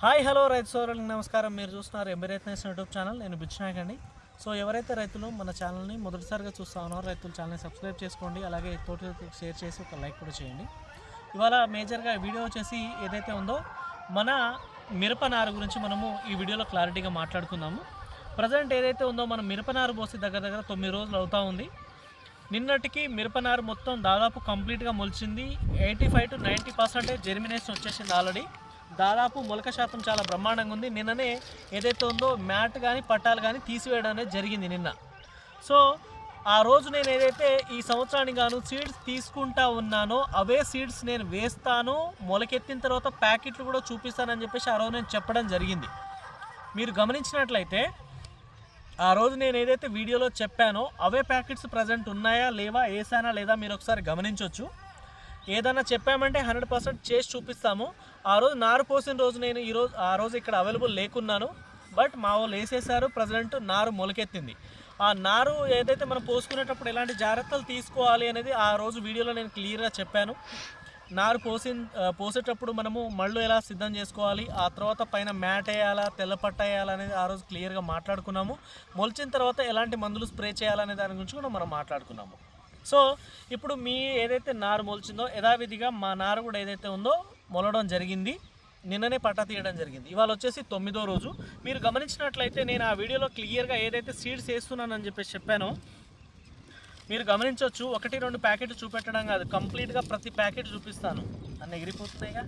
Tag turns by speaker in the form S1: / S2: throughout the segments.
S1: Hi hello రైతు సోదరులకు నమస్కారం. మీరు చూస్తున్నారు ఎంబీరైత్ యూట్యూబ్ ఛానల్. నేను బిచ్చినాయక్ అండి. సో ఎవరైతే రైతులు మన ఛానల్ని మొదటిసారిగా చూస్తా ఉన్నారో రైతుల ఛానల్ని సబ్స్క్రైబ్ చేసుకోండి. అలాగే తోటి షేర్ చేసి ఒక లైక్ కూడా చేయండి. ఇవాళ మేజర్గా వీడియో వచ్చేసి ఏదైతే ఉందో మన మిరపనారు గురించి మనము ఈ వీడియోలో క్లారిటీగా మాట్లాడుకుందాము. ప్రజెంట్ ఏదైతే ఉందో మనం మిరపనారు పోసి దగ్గర దగ్గర తొమ్మిది రోజులు అవుతూ ఉంది. నిన్నటికి మిరపనారు మొత్తం దాదాపు కంప్లీట్గా మొలిచింది. Eighty five to ninety percentage germination వచ్చేసింది ఆల్రెడీ దాదాపు మొలక శాతం చాలా బ్రహ్మాండంగా ఉంది. నిన్ననే ఏదైతే ఉందో మ్యాట్ కానీ పట్టాలు కానీ తీసివేయడం అనేది జరిగింది నిన్న. సో ఆ రోజు నేను ఏదైతే ఈ సంవత్సరానికి గాను సీడ్స్ తీసుకుంటా ఉన్నానో అవే సీడ్స్ నేను వేస్తాను మొలకెత్తిన తర్వాత ప్యాకెట్లు కూడా చూపిస్తానని చెప్పేసి ఆ రోజు నేను చెప్పడం జరిగింది. మీరు గమనించినట్లయితే ఆ రోజు నేను ఏదైతే వీడియోలో చెప్పానో అవే ప్యాకెట్స్ ప్రజెంట్ ఉన్నాయా లేవా వేసానా లేదా మీరు ఒకసారి గమనించవచ్చు ఏదైనా చెప్పామంటే హండ్రెడ్ పర్సెంట్ చేసి చూపిస్తాము. ఆ రోజు నారు పోసిన రోజు నేను ఈరోజు ఆ రోజు ఇక్కడ అవైలబుల్ లేకున్నాను. బట్ మా వాళ్ళు వేసేసారు ప్రజెంట్ నారు మొలకెత్తింది. ఆ నారు ఏదైతే మనం పోసుకునేటప్పుడు ఎలాంటి జాగ్రత్తలు తీసుకోవాలి అనేది ఆ రోజు వీడియోలో నేను క్లియర్గా చెప్పాను. నారు పోసి పోసేటప్పుడు మనము మళ్ళు ఎలా సిద్ధం చేసుకోవాలి? ఆ తర్వాత పైన మ్యాట్ వేయాలా? తెల్లపట్ట వేయాలా అనేది ఆ రోజు క్లియర్గా మాట్లాడుకున్నాము. మొలిచిన తర్వాత ఎలాంటి మందులు స్ప్రే చేయాలనే దాని గురించి కూడా మనం మాట్లాడుకున్నాము. సో ఇప్పుడు మీ ఏదైతే నారు మొలిచిందో యథావిధిగా మా నారు కూడా ఏదైతే ఉందో మొలడం జరిగింది. నిన్ననే పట్ట తీయడం జరిగింది. ఇవాళ వచ్చేసి తొమ్మిదో రోజు. మీరు గమనించినట్లయితే నేను ఆ వీడియోలో క్లియర్గా ఏదైతే సీడ్స్ వేస్తున్నానని చెప్పేసి చెప్పానో మీరు గమనించవచ్చు ఒకటి రెండు ప్యాకెట్లు చూపెట్టడం కాదు. కంప్లీట్గా ప్రతి ప్యాకెట్ చూపిస్తాను. అన్న ఎగిరిపోతున్నాయిగా.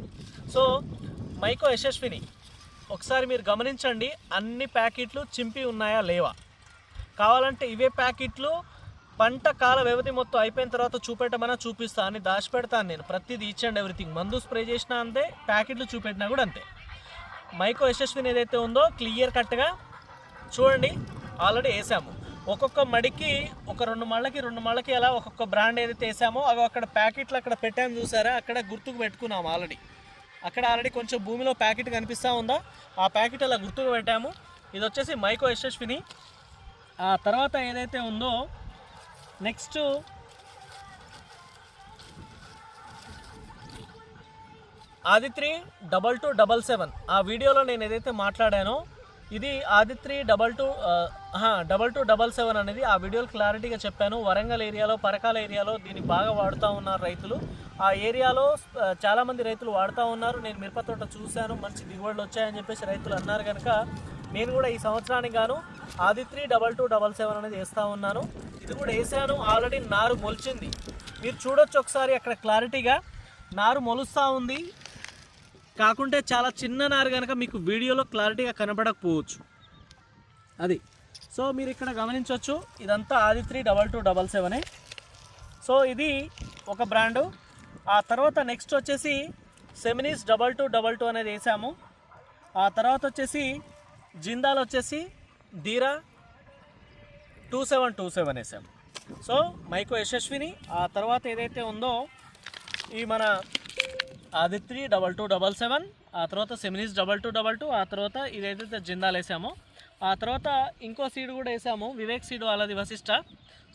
S1: సో మైకో యశస్విని ఒకసారి మీరు గమనించండి అన్ని ప్యాకెట్లు చింపి ఉన్నాయా లేవా? కావాలంటే ఇవే ప్యాకెట్లు పంట కాల వ్యవధి మొత్తం అయిపోయిన తర్వాత చూపెట్టమన్నా చూపిస్తా అని దాచిపెడతాను నేను. ప్రతిదీ ఈచ్ అండ్ ఎవ్రీథింగ్ మందు స్ప్రే చేసినా అంతే ప్యాకెట్లు చూపెట్టినా కూడా అంతే. మైకో యశస్విని ఏదైతే ఉందో క్లియర్ కట్గా చూడండి ఆల్రెడీ వేసాము. ఒక్కొక్క మడికి ఒక రెండు మళ్ళకి రెండు మళ్ళకి అలా ఒక్కొక్క బ్రాండ్ ఏదైతే వేసామో అవి అక్కడ ప్యాకెట్లు అక్కడ పెట్టాము చూసారా? అక్కడ గుర్తుకు పెట్టుకున్నాము ఆల్రెడీ. అక్కడ ఆల్రెడీ కొంచెం భూమిలో ప్యాకెట్ కనిపిస్తూ ఉందా? ఆ ప్యాకెట్ అలా గుర్తుకు పెట్టాము. ఇది వచ్చేసి మైకో యశస్విని. ఆ తర్వాత ఏదైతే ఉందో next Aditri double two double seven. ఆ వీడియోలో నేను ఏదైతే మాట్లాడానో ఇది Aditri double two double two double seven అనేది ఆ వీడియోలో క్లారిటీగా చెప్పాను. వరంగల్ ఏరియాలో పరకాల ఏరియాలో దీన్ని బాగా వాడుతూ ఉన్నారు రైతులు. ఆ ఏరియాలో చాలామంది రైతులు వాడుతూ ఉన్నారు. నేను మిరప తోట చూశాను మంచి దిగుబడులు వచ్చాయని చెప్పేసి రైతులు అన్నారు కనుక నేను కూడా ఈ సంవత్సరానికి గాను Aditri double two double seven అనేది వేస్తూ ఉన్నాను. ఇది కూడా వేసాను. ఆల్రెడీ నారు మొలిచింది. మీరు చూడొచ్చు ఒకసారి అక్కడ క్లారిటీగా. నారు మొలుస్తూ ఉంది. కాకుంటే చాలా చిన్న నారు కనుక మీకు వీడియోలో క్లారిటీగా కనబడకపోవచ్చు అది. సో మీరు ఇక్కడ గమనించవచ్చు ఇదంతా ఆదిత్రి డబల్ టూ డబల్ సెవెనే సో ఇది ఒక బ్రాండు. ఆ తర్వాత నెక్స్ట్ వచ్చేసి Seminis double two double two అనేది వేసాము. ఆ తర్వాత వచ్చేసి జిందాల్ వచ్చేసి Dheera two seven two seven వేసాము సో మైకో యశస్విని ఆ తర్వాత ఏదైతే ఉందో ఈ మన Aditri double two double seven ఆ తర్వాత Seminis double two double two ఆ తర్వాత ఇదైతే జిందాల్ వేసామో ఆ తర్వాత ఇంకో సీడ్ కూడా వేసాము వివేక్ సీడ్ వాళ్ళది వశిష్ట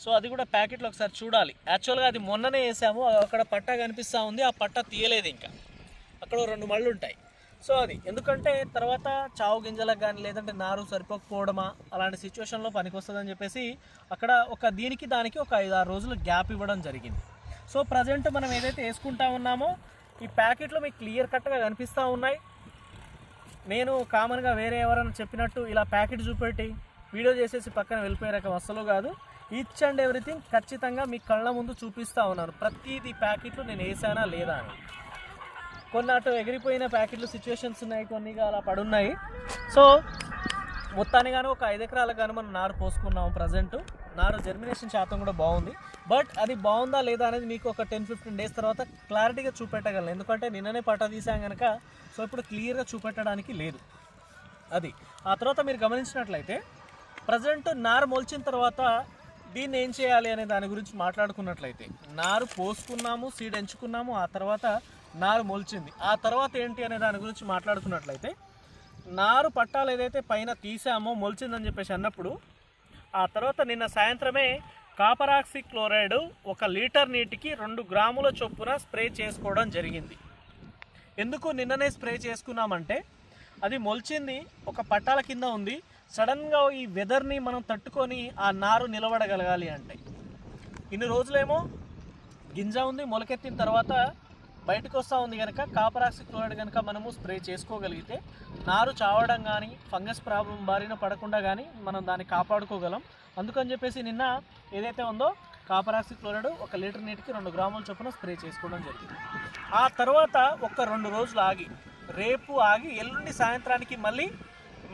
S1: సో అది కూడా ప్యాకెట్లో ఒకసారి చూడాలి. యాక్చువల్గా అది మొన్ననే వేసాము అక్కడ పట్ట కనిపిస్తూ ఉంది ఆ పట్ట తీయలేదు ఇంకా. అక్కడ రెండు మళ్ళు ఉంటాయి సో అది. ఎందుకంటే తర్వాత చావు గింజలకు కానీ లేదంటే నారు సరిపోకపోవడమా అలాంటి సిచ్యువేషన్లో పనికొస్తుందని చెప్పేసి అక్కడ ఒక దీనికి దానికి ఒక ఐదు ఆరు రోజులు గ్యాప్ ఇవ్వడం జరిగింది. సో ప్రజెంట్ మనం ఏదైతే వేసుకుంటా ఉన్నామో ఈ ప్యాకెట్లు మీకు క్లియర్ కట్గా కనిపిస్తూ ఉన్నాయి. నేను కామన్గా వేరే ఎవరైనా చెప్పినట్టు ఇలా ప్యాకెట్ చూపెట్టి వీడియో చేసేసి పక్కన వెళ్ళిపోయే రకం అసలు కాదు. ఈచ్ అండ్ ఎవ్రీథింగ్ ఖచ్చితంగా మీ కళ్ళ ముందు చూపిస్తూ ఉన్నాను. ప్రతిదీ ప్యాకెట్లు నేను వేసానా లేదా అని. కొన్ని అటు ఎగిరిపోయిన ప్యాకెట్లు సిచ్యువేషన్స్ ఉన్నాయి కొన్ని అలా పడున్నాయి. సో మొత్తానికి కానీ ఒక ఐదు ఎకరాలకు కానీ మనం నారు పోసుకున్నాము ప్రజెంట్ నారు జర్మినేషన్ శాతం కూడా బాగుంది. బట్ అది బాగుందా లేదా అనేది మీకు ఒక టెన్ ఫిఫ్టీన్ డేస్ తర్వాత క్లారిటీగా చూపెట్టగలను. ఎందుకంటే నిన్ననే పట్ట తీసాం కనుక సో ఇప్పుడు క్లియర్గా చూపెట్టడానికి లేదు. అది. ఆ తర్వాత మీరు గమనించినట్లయితే ప్రజెంట్ నారు మొలిచిన తర్వాత దీన్ని ఏం చేయాలి అనే దాని గురించి మాట్లాడుకున్నట్లయితే నారు పోసుకున్నాము సీడ్ ఎంచుకున్నాము ఆ తర్వాత నారు మొలిచింది. ఆ తర్వాత ఏంటి అనే దాని గురించి మాట్లాడుకున్నట్లయితే నారు పట్టాలు ఏదైతే పైన తీసామో మొలిచిందని చెప్పేసి అన్నప్పుడు ఆ తర్వాత నిన్న సాయంత్రమే కాపరాక్సి క్లోరైడ్ ఒక లీటర్ నీటికి రెండు గ్రాముల చొప్పున స్ప్రే చేసుకోవడం జరిగింది. ఎందుకు నిన్ననే స్ప్రే చేసుకున్నామంటే అది మొలిచింది ఒక పట్టాల కింద ఉంది సడన్గా ఈ వెదర్ని మనం తట్టుకొని ఆ నారు నిలబడగలగాలి అంటే. ఇన్ని రోజులేమో గింజ ఉంది మొలకెత్తిన తర్వాత బయటకు వస్తూ ఉంది కనుక కాపరాక్సి క్లోరైడ్ కనుక మనము స్ప్రే చేసుకోగలిగితే నారు చావడం కానీ ఫంగస్ ప్రాబ్లం బారిన పడకుండా కానీ మనం దాన్ని కాపాడుకోగలం. అందుకని చెప్పేసి నిన్న ఏదైతే ఉందో కాపరాక్సి క్లోరైడ్ ఒక లీటర్ నీటికి రెండు గ్రాముల చొప్పున స్ప్రే చేసుకోవడం జరిగింది. ఆ తర్వాత ఒక రెండు రోజులు ఆగి రేపు ఆగి ఎల్లుండి సాయంత్రానికి మళ్ళీ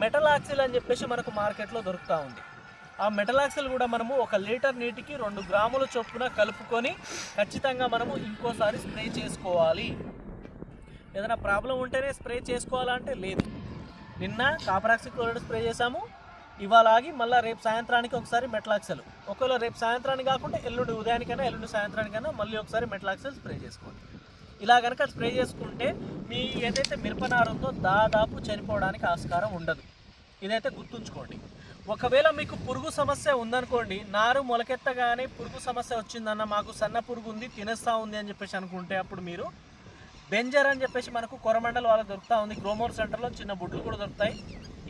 S1: మెటలాక్సిల్ అని చెప్పేసి మనకు మార్కెట్లో దొరుకుతూ ఉంది. ఆ మెటలాక్సిల్ కూడా మనము ఒక లీటర్ నీటికి రెండు గ్రాముల చొప్పున కలుపుకొని ఖచ్చితంగా మనము ఇంకోసారి స్ప్రే చేసుకోవాలి. ఏదైనా ప్రాబ్లం ఉంటేనే స్ప్రే చేసుకోవాలంటే లేదు. నిన్న కాపరాక్సి క్లోరైడ్ స్ప్రే చేసాము ఇవాళ ఆగి మళ్ళీ రేపు సాయంత్రానికి ఒకసారి మెటలాక్సెల్. ఒకవేళ రేపు సాయంత్రానికి కాకుండా ఎల్లుండి ఉదయానికైనా ఎల్లుండి సాయంత్రానికైనా మళ్ళీ ఒకసారి మెటలాక్సెల్ స్ప్రే చేసుకోండి. ఇలా కనుక స్ప్రే చేసుకుంటే మీ ఏదైతే మిరపనారు ఉందో దాదాపు చనిపోవడానికి ఆస్కారం ఉండదు. ఇదైతే గుర్తుంచుకోండి. ఒకవేళ మీకు పురుగు సమస్య ఉందనుకోండి నారు మొలకెత్తగానే పురుగు సమస్య వచ్చిందన్న మాకు సన్న పురుగు ఉంది తినేస్తా ఉంది అని చెప్పేసి అనుకుంటే అప్పుడు మీరు బెంజర్ అని చెప్పేసి మనకు కొరమండల్ వాళ్ళకి దొరుకుతూ ఉంది. గ్రోమోర్ సెంటర్లో చిన్న బుడ్లు కూడా దొరుకుతాయి.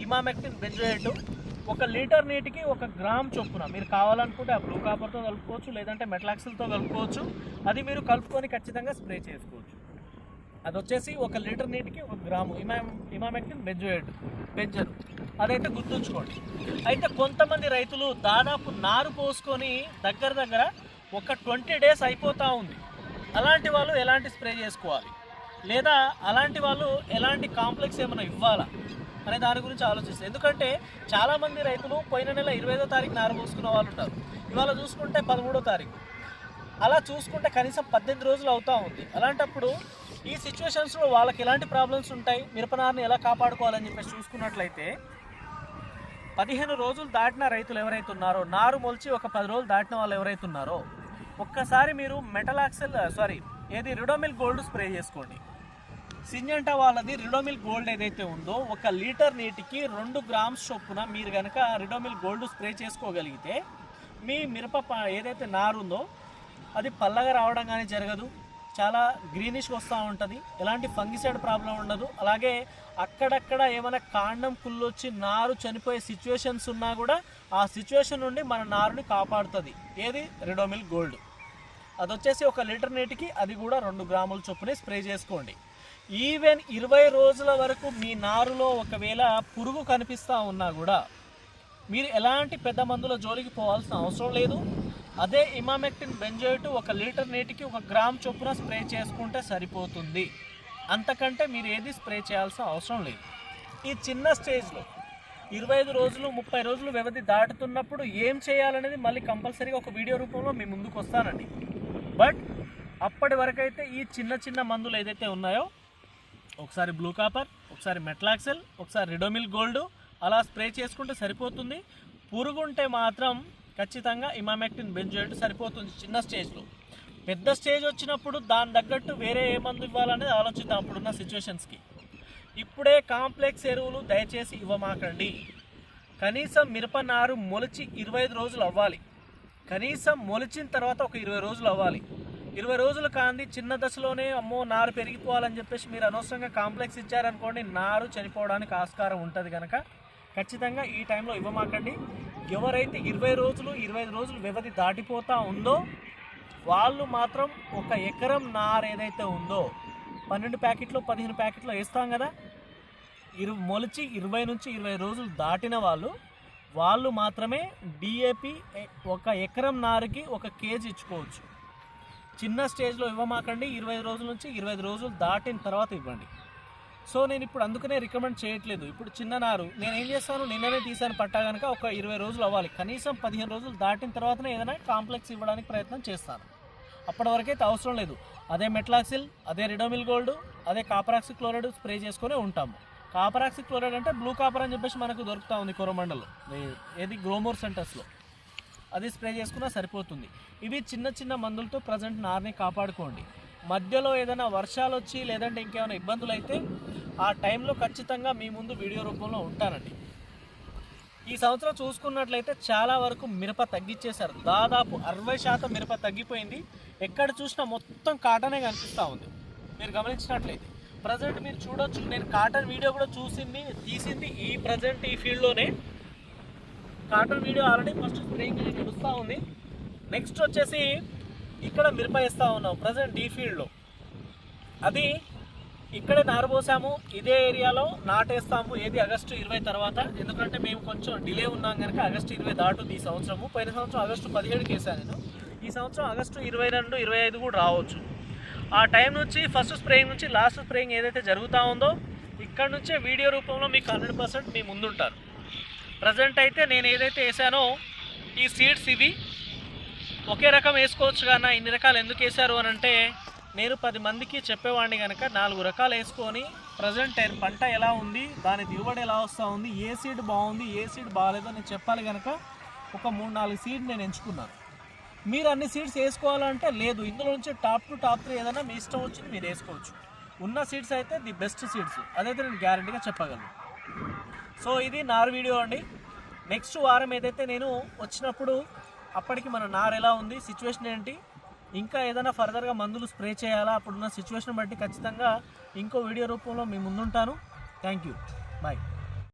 S1: Emamectin benzoate. ఒక లీటర్ నీటికి ఒక గ్రామ్ చొప్పున మీరు కావాలనుకుంటే ఆ బ్లూ కాపర్తో కలుపుకోవచ్చు లేదంటే మెట్లాక్సిల్తో కలుపుకోవచ్చు. అది మీరు కలుపుకొని ఖచ్చితంగా స్ప్రే చేసుకోవచ్చు. అది వచ్చేసి ఒక లీటర్ నీటికి ఒక గ్రాము. ఇమా ఇమామెక్టిన్ బెంజోయేట్. బెంజర్. అదైతే గుర్తుంచుకోండి. అయితే కొంతమంది రైతులు దాదాపు నారు పోసుకొని దగ్గర దగ్గర ఒక ట్వంటీ డేస్ అయిపోతూ ఉంది. అలాంటి వాళ్ళు ఎలాంటి స్ప్రే చేసుకోవాలి? లేదా అలాంటి వాళ్ళు ఎలాంటి కాంప్లెక్స్ ఏమైనా ఇవ్వాలా? అనే దాని గురించి ఆలోచిస్తారు ఎందుకంటే చాలామంది రైతులు పోయిన నెల ఇరవై ఐదో తారీఖు నారు పోసుకున్న వాళ్ళు ఉంటారు. ఇవాళ చూసుకుంటే పదమూడో తారీఖు. అలా చూసుకుంటే కనీసం పద్దెనిమిది రోజులు అవుతూ ఉంది. అలాంటప్పుడు ఈ సిచ్యువేషన్స్లో వాళ్ళకి ఎలాంటి ప్రాబ్లమ్స్ ఉంటాయి? మిరపనారుని ఎలా కాపాడుకోవాలని చెప్పేసి చూసుకున్నట్లయితే పదిహేను రోజులు దాటిన రైతులు ఎవరైతే ఉన్నారో నారు మొలిచి ఒక పది రోజులు దాటిన వాళ్ళు ఎవరైతే ఉన్నారో ఒక్కసారి మీరు మెటలాక్సెల్ సారీ ఏది రిడోమిల్ గోల్డ్ స్ప్రే చేసుకోండి. సింజంటా వాళ్ళది రిడోమిల్ గోల్డ్ ఏదైతే ఉందో ఒక లీటర్ నీటికి రెండు గ్రామ్స్ చొప్పున మీరు కనుక రిడోమిల్ గోల్డ్ స్ప్రే చేసుకోగలిగితే మీ మిరప ఏదైతే నారు ఉందో అది పల్లగా రావడం కానీ జరగదు. చాలా గ్రీనిష్గా వస్తూ ఉంటుంది. ఎలాంటి ఫంగిసైడ్ ప్రాబ్లం ఉండదు. అలాగే అక్కడక్కడ ఏమైనా కాండం కుళ్ళొచ్చి నారు చనిపోయే సిచ్యువేషన్స్ ఉన్నా కూడా ఆ సిచ్యువేషన్ నుండి మన నారుని కాపాడుతుంది. ఏది? రెడోమిల్ గోల్డ్ అది వచ్చేసి ఒక లీటర్ నీటికి అది కూడా రెండు గ్రాముల చొప్పునే స్ప్రే చేసుకోండి. ఈవెన్ ఇరవై రోజుల వరకు మీ నారులో ఒకవేళ పురుగు కనిపిస్తూ ఉన్నా కూడా మీరు ఎలాంటి పెద్ద మందుల జోలికి పోవాల్సిన అవసరం లేదు. అదే ఇమామెక్టిన్ బెంజోయిట్ ఒక లీటర్ నీటికి ఒక గ్రామ్ చొప్పున స్ప్రే చేసుకుంటే సరిపోతుంది. అంతకంటే మీరు ఏది స్ప్రే చేయాల్సిన అవసరం లేదు. ఈ చిన్న స్టేజ్లో ఇరవై ఐదు రోజులు ముప్పై రోజులు వ్యవధి దాటుతున్నప్పుడు ఏం చేయాలనేది మళ్ళీ కంపల్సరీగా ఒక వీడియో రూపంలో మీ ముందుకు వస్తానండి. బట్ అప్పటి వరకైతే ఈ చిన్న చిన్న మందులు ఏదైతే ఉన్నాయో ఒకసారి బ్లూ కాపర్ ఒకసారి మెట్లాక్సెల్ ఒకసారి రిడోమిల్ గోల్డ్ అలా స్ప్రే చేసుకుంటే సరిపోతుంది. పురుగు ఉంటే మాత్రం ఖచ్చితంగా ఇమామెక్టిన్ బెంజోయిట్ సరిపోతుంది చిన్న స్టేజ్లో పెద్ద స్టేజ్ వచ్చినప్పుడు దాని తగ్గట్టు వేరే ఏ మందు ఇవ్వాలనేది ఆలోచిద్దాం అప్పుడున్న సిచ్యువేషన్స్కి ఇప్పుడే కాంప్లెక్స్ ఎరువులు దయచేసి ఇవ్వమాకండి. కనీసం మిరప నారు మొలిచి ఇరవై ఐదు రోజులు అవ్వాలి. కనీసం మొలిచిన తర్వాత ఒక ఇరవై రోజులు అవ్వాలి. ఇరవై రోజులు కాంది చిన్న దశలోనే అమ్మో నారు పెరిగిపోవాలని చెప్పేసి మీరు అనవసరంగా కాంప్లెక్స్ ఇచ్చారనుకోండి నారు చనిపోవడానికి ఆస్కారం ఉంటుంది కనుక ఖచ్చితంగా ఈ టైంలో ఇవ్వమాకండి. ఎవరైతే ఇరవై రోజులు ఇరవై రోజులు వ్యవధి దాటిపోతా ఉందో వాళ్ళు మాత్రం ఒక ఎకరం నార ఏదైతే ఉందో పన్నెండు ప్యాకెట్లు పదిహేను ప్యాకెట్లు వేస్తాం కదా? ఇరు మొలిచి ఇరవై నుంచి ఇరవై రోజులు దాటిన వాళ్ళు వాళ్ళు మాత్రమే డిఏపి ఒక ఎకరం నారుకి ఒక కేజీ ఇచ్చుకోవచ్చు. చిన్న స్టేజ్లో ఇవ్వమాకండి. ఇరవై రోజుల నుంచి ఇరవై రోజులు దాటిన తర్వాత ఇవ్వండి. సో నేను ఇప్పుడు అందుకనే రికమెండ్ చేయట్లేదు. ఇప్పుడు చిన్న నారు నేను ఏం చేస్తాను? నిన్ననే తీసాను పట్టా కనుక ఒక ఇరవై రోజులు అవ్వాలి. కనీసం పదిహేను రోజులు దాటిన తర్వాతనే ఏదైనా కాంప్లెక్స్ ఇవ్వడానికి ప్రయత్నం చేస్తాను. అప్పటి వరకైతే అవసరం లేదు. అదే మెట్లాక్సిల్ అదే రిడోమిల్ గోల్డ్ అదే కాపరాక్సి క్లోరైడ్ స్ప్రే చేసుకొని ఉంటాము. కాపరాక్సి క్లోరైడ్ అంటే బ్లూ కాపర్ అని చెప్పేసి మనకు దొరుకుతా ఉంది కొరమండలో. ఏది? గ్రోమోర్ సెంటర్స్లో. అది స్ప్రే చేసుకున్నా సరిపోతుంది. ఇవి చిన్న చిన్న మందులతో ప్రజెంట్ నార్ని కాపాడుకోండి. మధ్యలో ఏదైనా వర్షాలు వచ్చి లేదంటే ఇంకేమైనా ఇబ్బందులు అయితే ఆ టైంలో ఖచ్చితంగా మీ ముందు వీడియో రూపంలో ఉంటానండి ఈ సంవత్సరం చూసుకున్నట్లయితే చాలా వరకు మిరప తగ్గించేశారు దాదాపు అరవై శాతం మిరప తగ్గిపోయింది. ఎక్కడ చూసినా మొత్తం కాటనే కనిపిస్తూ ఉంది. మీరు గమనించినట్లయితే. ప్రజెంట్ మీరు చూడొచ్చు. నేను కాటన్ వీడియో కూడా చూసింది తీసింది ఈ ప్రజెంట్ ఈ ఫీల్డ్లోనే. Cotton video already first spraying నడుస్తూ ఉంది. నెక్స్ట్ వచ్చేసి ఇక్కడ మిరప వేస్తూ ఉన్నాం ప్రజెంట్ ఈ ఫీల్డ్లో. అది ఇక్కడే నారబోసాము. ఇదే ఏరియాలో నాటేస్తాము. ఏది ఆగస్టు ఇరవై తర్వాత. ఎందుకంటే మేము కొంచెం డిలే ఉన్నాం కనుక ఆగస్టు ఇరవై దాటుంది ఈ సంవత్సరము. పోయిన సంవత్సరం ఆగస్టు పదిహేడుకి వేసాను నేను. ఈ సంవత్సరం ఆగస్టు ఇరవై రెండు ఇరవై ఐదు కూడా రావచ్చు. ఆ టైం నుంచి ఫస్ట్ స్ప్రేయింగ్ నుంచి లాస్ట్ స్ప్రేయింగ్ ఏదైతే జరుగుతూ ఉందో ఇక్కడ నుంచే వీడియో రూపంలో మీకు హండ్రెడ్ పర్సెంట్ మీ ముందుంటారు. ప్రజెంట్ అయితే నేను ఏదైతే వేసానో ఈ సీడ్స్ ఇవి. ఒకే రకం వేసుకోవచ్చు కానీ ఇన్ని రకాలు ఎందుకు వేశారు అని అంటే నేను పది మందికి చెప్పేవాడిని కనుక నాలుగు రకాలు వేసుకొని ప్రజెంట్ పంట ఎలా ఉంది దాని దిగుబడి ఎలా వస్తూ ఉంది ఏ సీడ్ బాగుంది ఏ సీడ్ బాగాలేదో నేను చెప్పాలి కనుక ఒక మూడు నాలుగు సీడ్ నేను ఎంచుకున్నాను. మీరు అన్ని సీడ్స్ వేసుకోవాలంటే లేదు ఇందులో నుంచి టాప్ టు టాప్ త్రీ ఏదైనా మీ ఇష్టం వచ్చింది మీరు వేసుకోవచ్చు. ఉన్న సీడ్స్ అయితే ది బెస్ట్ సీడ్స్ అదైతే నేను గ్యారంటీగా చెప్పగలను. సో ఇది నార్ వీడియో అండి. నెక్స్ట్ వారం ఏదైతే నేను వచ్చినప్పుడు అప్పటికి మన నార్ ఎలా ఉంది సిచ్యువేషన్ ఏంటి ఇంకా ఏదైనా ఫర్దర్గా మందులు స్ప్రే చేయాలా అప్పుడున్న సిచ్యువేషన్ బట్టి ఖచ్చితంగా ఇంకో వీడియో రూపంలో మీ ముందుంటాను. Thank you bye